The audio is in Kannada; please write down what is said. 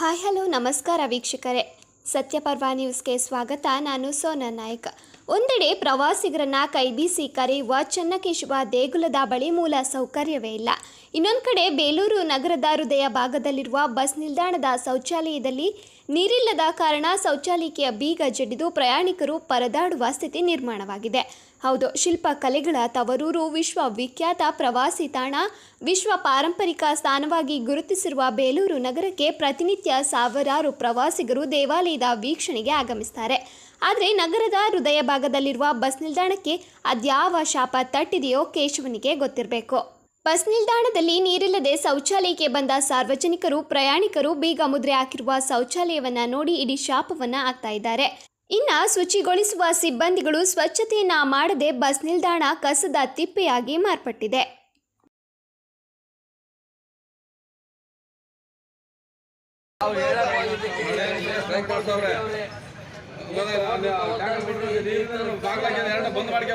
ಹಾಯ್ ಹಲೋ ನಮಸ್ಕಾರ ವೀಕ್ಷಕರೇ. ಸತ್ಯಪರ್ವ ನ್ಯೂಸ್ಗೆ ಸ್ವಾಗತ. ನಾನು ಸೋನಾ ನಾಯ್ಕ್. ಒಂದೆಡೆ ಪ್ರವಾಸಿಗರನ್ನ ಕೈಬೀಸಿ ಕರೆಯುವ ಚನ್ನಕೇಶವ ದೇಗುಲದ ಬಳಿ ಮೂಲ ಸೌಕರ್ಯವೇ ಇಲ್ಲ. ಇನ್ನೊಂದು ಕಡೆ ಬೇಲೂರು ನಗರದ ಹೃದಯ ಭಾಗದಲ್ಲಿರುವ ಬಸ್ ನಿಲ್ದಾಣದ ಶೌಚಾಲಯದಲ್ಲಿ ನೀರಿಲ್ಲದ ಕಾರಣ ಶೌಚಾಲಯಕ್ಕೆ ಬೀಗ ಜಡಿದು ಪ್ರಯಾಣಿಕರು ಪರದಾಡುವ ಸ್ಥಿತಿ ನಿರ್ಮಾಣವಾಗಿದೆ. ಹೌದು, ಶಿಲ್ಪ ಕಲೆಗಳ ತವರೂರು ವಿಶ್ವವಿಖ್ಯಾತ ಪ್ರವಾಸಿ ತಾಣ ವಿಶ್ವ ಪಾರಂಪರಿಕ ಸ್ಥಾನವಾಗಿ ಗುರುತಿಸಿರುವ ಬೇಲೂರು ನಗರಕ್ಕೆ ಪ್ರತಿನಿತ್ಯ ಸಾವಿರಾರು ಪ್ರವಾಸಿಗರು ದೇವಾಲಯದ ವೀಕ್ಷಣೆಗೆ ಆಗಮಿಸುತ್ತಾರೆ ಆದರೆ ನಗರದ ಹೃದಯ ಭಾಗದಲ್ಲಿರುವ ಬಸ್ ನಿಲ್ದಾಣಕ್ಕೆ ಅದ್ಯಾವ ಶಾಪ ತಟ್ಟಿದೆಯೋ ಕೇಶವನಿಗೆ ಗೊತ್ತಿರಬೇಕು. ಬಸ್ ನಿಲ್ದಾಣದಲ್ಲಿ ನೀರಿಲ್ಲದೆ ಶೌಚಾಲಯಕ್ಕೆ ಬಂದ ಸಾರ್ವಜನಿಕರು, ಪ್ರಯಾಣಿಕರು ಬೀಗ ಮುದ್ರೆ ಹಾಕಿರುವ ಶೌಚಾಲಯವನ್ನ ನೋಡಿ ಇಡೀ ಶಾಪವನ್ನ ಆಗ್ತಾ ಇದ್ದಾರೆ. ಇನ್ನ ಶುಚಿಗೊಳಿಸುವ ಸಿಬ್ಬಂದಿಗಳು ಸ್ವಚ್ಛತೆಯನ್ನ ಮಾಡದೆ ಬಸ್ ನಿಲ್ದಾಣ ಕಸದ ತಿಪ್ಪೆಯಾಗಿ ಮಾರ್ಪಟ್ಟಿದೆ. ನೀರು ಬಂದ್ ಮಾಡ್ಕೆ